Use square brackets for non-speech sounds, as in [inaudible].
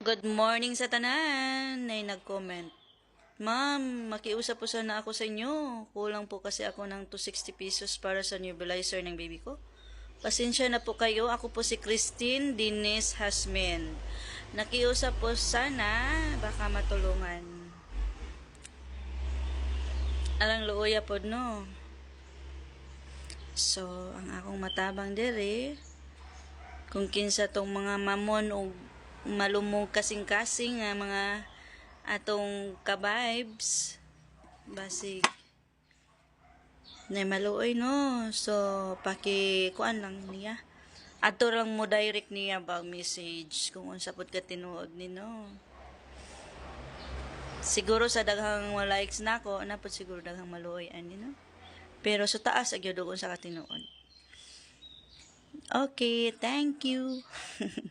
Good morning sa tanan, nay nag-comment. Ma'am, makiusap po sana ako sa inyo. Kulang po kasi ako ng 260 pesos para sa nebulizer ng baby ko. Pasensya na po kayo. Ako po si Christine Dines Hasmin. Nakiusap po sana, baka matulungan. Alang luoya po, no? So, ang akong matabang dere, kung kinsa tong mga mamon o malumog kasing-kasing nga mga atong ka-vibes. Basig na maluoy no? So paki kuan lang niya. Ato lang mo direct niya ba message kung unsa pud ka tinuod ni no? Siguro sa daghang likes nako na pud siguro daghang maluoy ani no? Pero sa taas agyo doon sa katinuod okay thank you [laughs]